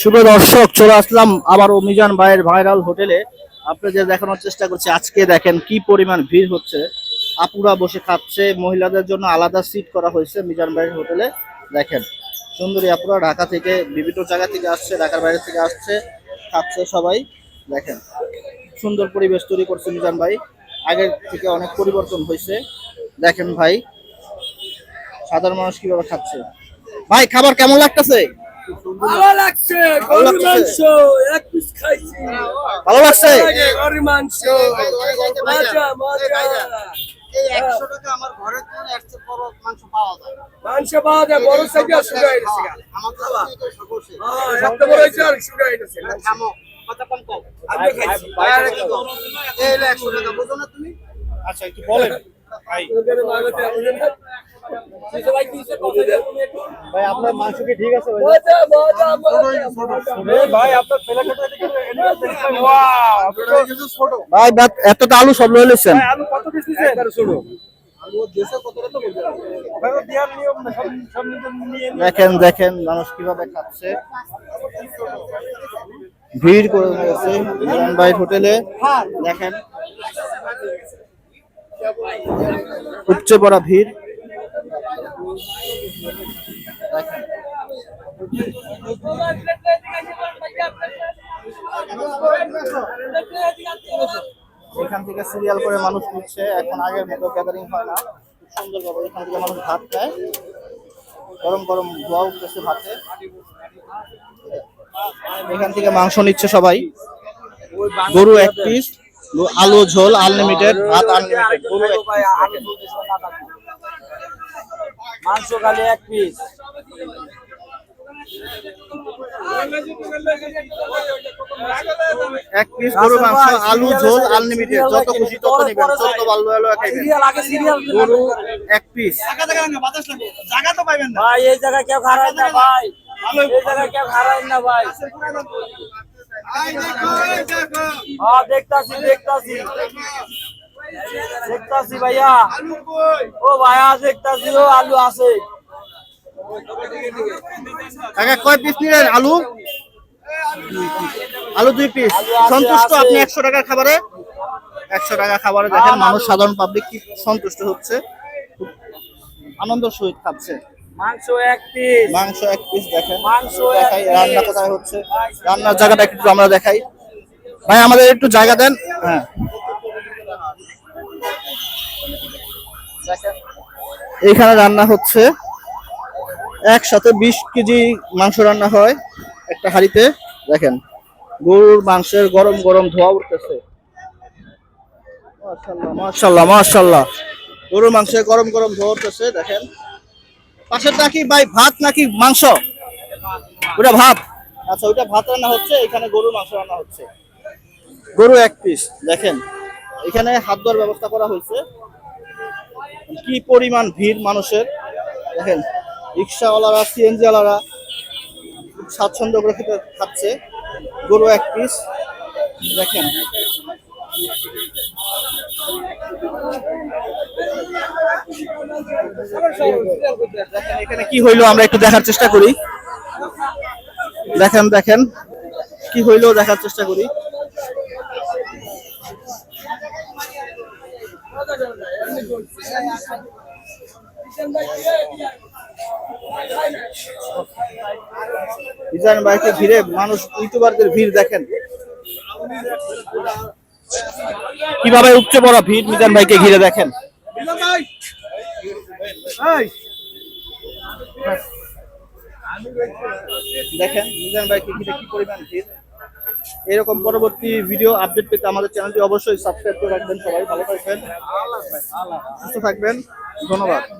শুভ দর্শক, চলে আসলাম আবারও মিজান ভাইয়ের ভাইরাল হোটেলে। আপনাদের দেখানোর চেষ্টা করছি, আজকে দেখেন কি পরিমাণ ভিড় হচ্ছে। আপুরা বসে খাচ্ছে, মহিলাদের জন্য আলাদা সিট করা হয়েছে মিজান ভাইয়ের হোটেলে। দেখেন, সুন্দরী আপুরা ঢাকা থেকে, বিভিন্ন জায়গা থেকে আসছে, ঢাকার বাইরে থেকে আসছে, খাচ্ছে সবাই। দেখেন, সুন্দর পরিবেশ তৈরি করছে মিজান ভাই। আগের থেকে অনেক পরিবর্তন হয়েছে। দেখেন ভাই, সাধারণ মানুষ কীভাবে খাচ্ছে। ভাই, খাবার কেমন লাগতেছে? ভালো লাগছে গরুর মাংস এক পিস খাইছি। ভালো লাগছে? গরুর মাংস। মজা মজা। এই একশো টাকা আমার ঘরের জন্য একশো বড় মাংস পাওয়া যায়। মাংস পাওয়া যায় বড় সাইজে শুরু হয়ে বড় হয়েছে আর হয়ে বুঝো না তুমি। আচ্ছা একটু বলেন। ভাই। ভাই আপনার মাংস কি ঠিক আছে ভাই? এতটা আলু সব লয়ে লইছেন। আলু কত পিস দিছেন দেখেন দেখেন মানুষ কীভাবে খাচ্ছে। ভিড় করে গেছে মিজান ভাই হোটেলে। দেখেন উপচে পড়া ভিড়। এখান থেকে সিরিয়াল করে মানুষ নিচ্ছে এখন আগের মতো গ্যাদারিং হয় না। সুন্দরভাবে এখান থেকে মানুষ ভাত খায়। গরম গরম ধোয়া উঠতেছে ভাতে। এখান থেকে মাংস নিচ্ছে সবাই। গরু এক পিস আলু ঝোল আনলিমিটেড ভাত আনলিমিটেড গরু এক দেখেন। মাংস খালি এক পিস এক পিস গরু মাংস আলু ঝোল আনলিমিটেড যত খুশি তত নেবেন খাইবেন ভাই এই জায়গায় কেউ খারাপ না ভাই। এই জায়গায় কেউ খারাপ না ভাই। হ্যাঁ দেখতাছি দেখতাছি। দেখতাছি ভাইয়া। ও ভাইয়া দেখতাছি ও আলু আছে। কাকা কয় পিস নিলেন আলু? আলু দুই পিস সন্তুষ্ট আপনি একশো টাকার খাবারে? একশো টাকা খাবারে দেখেন মানুষ সাধারণ পাবলিক কি সন্তুষ্ট হচ্ছে? আনন্দ সহিত খাচ্ছে। মাংস এক পিস মাংস এক পিস দেখেন। মাংস দেখাই রান্না কোথায় হচ্ছে? রান্নার জায়গাটা একটু আমরা দেখাই। ভাই আমাদের একটু জায়গা দেন। হ্যাঁ। এইখানে রান্না হচ্ছে। একসাথে বিশ কেজি মাংস রান্না হয় একটা হাঁড়িতে। দেখেন, গরুর মাংসের গরম গরম ধোয়া উঠতেছে। মাশাল্লাহ মাশাল্লাহ গরুর মাংসের গরম গরম ধোয়া উঠতেছে, দেখেন। পাশেরটা কি ভাই, ভাত নাকি মাংস? ওটা ভাত। আচ্ছা ওইটা ভাত রান্না হচ্ছে, এখানে গরুর মাংস রান্না হচ্ছে। গরু এক পিস দেখেন। এখানে হাত ধোয়ার ব্যবস্থা করা হয়েছে। কি পরিমাণ ভিড় মানুষের? দেখেন, রিক্সাওয়ালারা সিএনজি ওয়ালারা খুব স্বাচ্ছন্দ্য করে খেতে খাচ্ছে। গরু এক পিস দেখেন। দেখেন, এখানে কি হইল আমরা একটু দেখার চেষ্টা করি। দেখেন দেখেন। কি হইল দেখার চেষ্টা করি। মিজান ভাইকে ঘিরে মানুষ ইউটিউবারদের ভিড় দেখেন। কীভাবে উপচে পড়া ভিড় মিজান ভাইকে ঘিরে দেখেন? দেখেন, মিজান ভাইকে ঘিরে কি পরিমাণ ভিড়? এরকম পরবর্তী ভিডিও আপডেট পেতে আমাদের চ্যানেলটি অবশ্যই সাবস্ক্রাইব করে রাখবেন সবাই। ভালো থাকবেন। সুস্থ থাকবেন। ধন্যবাদ।